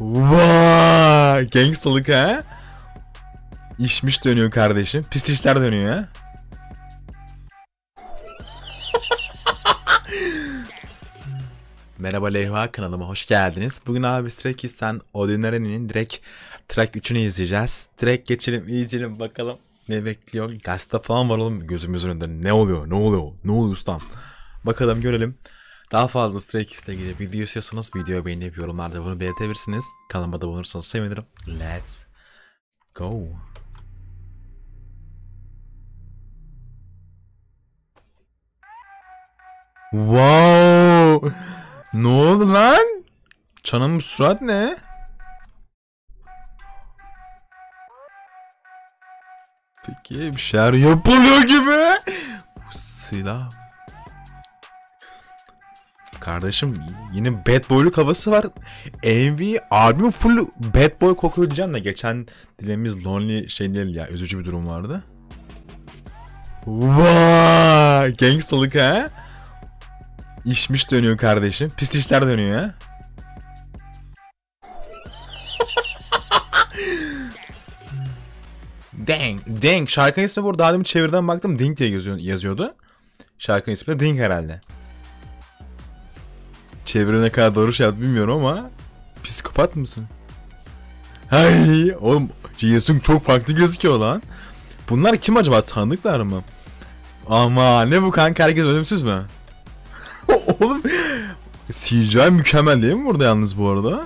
Vay! Gangstalık ha? İşmiş dönüyor kardeşim. Pis işler dönüyor ha? Merhaba Leyva kanalıma hoş geldiniz. Bugün abi Stray Kids'ten Ordinary'nin direkt track 3'ünü izleyeceğiz. Direkt geçelim izleyelim bakalım ne bekliyor. Gazete falan var oğlum gözümüzün önünde. Ne oluyor ne oluyor ne oluyor ustam. Bakalım görelim. Daha fazla Stray Kids'le ilgili video istiyorsanız videoyu beğenip yorumlarda bunu belirtebilirsiniz. Kanalıma da bulunursanız sevinirim. Let's go. Wow! Ne oldu lan? Çanın bu surat ne? Peki bir şeyler yapılıyor gibi. Bu silah. Kardeşim yine bad boyluk havası var. MV albüm full bad boy kokuyor diyeceğim de geçen dilemiz lonely şey değil ya üzücü bir durum vardı. Vay! Gangstalık ha? İşmiş dönüyor kardeşim. Pis işler dönüyor ha. Dang, dang. Şarkının ismi burada daha çevirden baktım. Ding diye yazıyor, yazıyordu. Şarkının ismi de Ding herhalde. Çeviri ne kadar doğru şey bilmiyorum ama psikopat mısın? Hay, oğlum Jisung çok farklı gözüküyor lan. Bunlar kim acaba? Tanıdıklar mı? Ama ne bu kanka herkes ölümsüz mü? Oğlum CGI mükemmel değil mi burada yalnız bu arada?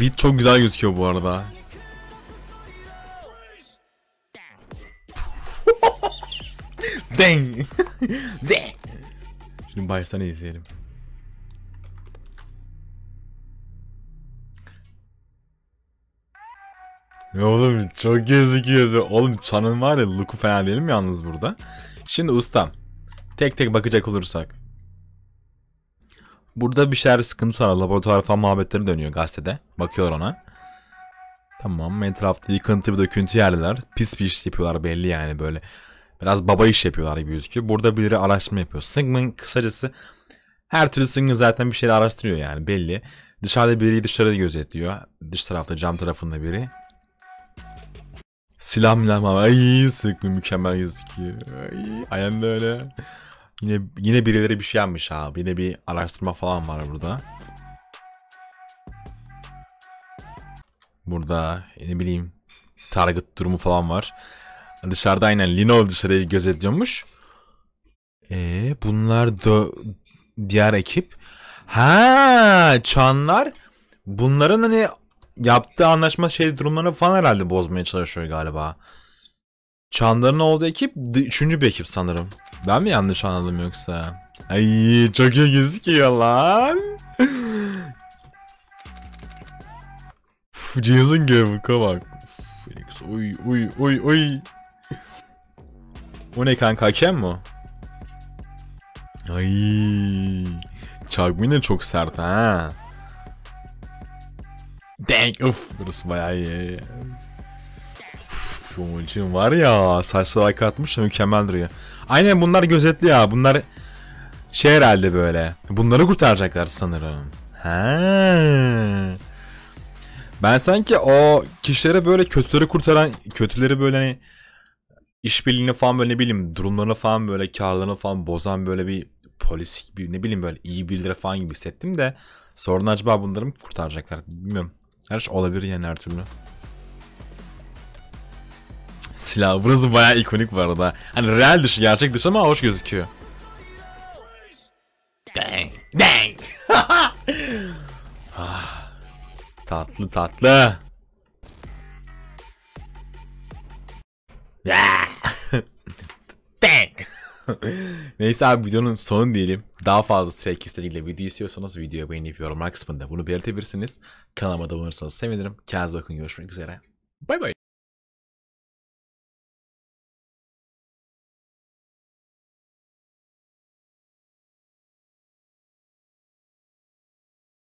Beat çok güzel gözüküyor bu arada. Dang. Dang. Şimdi baştan izleyelim. Ya oğlum çok gözüküyor. Oğlum çanın var ya look'u fena değil mi yalnız burada? Şimdi ustam. Tek tek bakacak olursak. Burada bir şeyler sıkıntı var. Laboratuvar falan muhabbetleri dönüyor gazetede. Bakıyor ona. Tamam etrafta yıkıntı bir döküntü yerler. Pis bir iş yapıyorlar belli yani böyle. Biraz baba iş yapıyorlar gibi gözüküyor. Burada biri araştırma yapıyor. Sigmund kısacası her türlü Sigmund zaten bir şeyler araştırıyor yani belli. Dışarıda biri dışarıda gözetliyor. Dış tarafta cam tarafında biri. Silah milah var. Ay sıkı mükemmel gözüküyor. Ay, aynen öyle. Yine yine birileri bir şey yapmış abi. Yine bir araştırma falan var burada. Burada ne bileyim target durumu falan var. Dışarıda aynen Lino dışarıyı gözetliyormuş. Ee, bunlar da diğer ekip. Ha, Çanlar bunların hani yaptığı anlaşma şey durumlarını falan herhalde bozmaya çalışıyor galiba. Çanların olduğu ekip üçüncü bir ekip sanırım. Ben mi yanlış anladım yoksa? Ay çok iyi gözüküyor lan. Cihazın göbüka bak. Felix uy uy uy uy. O ne kanka hakem mi o? Ay. Çarpmayı çok sert ha. Dang uf burası bayağı iyi. Uf, var ya saçları like atmış da mükemmel duruyor. Aynen bunlar gözetli ya bunlar şey herhalde böyle. Bunları kurtaracaklar sanırım. Ha. Ben sanki o kişilere böyle kötüleri kurtaran kötüleri böyle hani işbirliğini falan böyle ne bileyim durumlarını falan böyle karlarını falan bozan böyle bir polis gibi ne bileyim böyle iyi birileri falan gibi hissettim de sonra acaba bunları mı kurtaracaklar bilmiyorum. Her şey olabilir yani her türlü. Silah burası bayağı ikonik bu arada. Hani real dışı gerçek dışı ama hoş gözüküyor. Dang. Dang. ah, tatlı tatlı. Dang. Neyse abi videonun sonu diyelim. Daha fazla Stray ilgili video istiyorsanız videoyu beğenip yorumlar kısmında bunu belirtebilirsiniz. Kanalıma abone olursanız sevinirim. Kendinize bakın görüşmek üzere. Bay bay.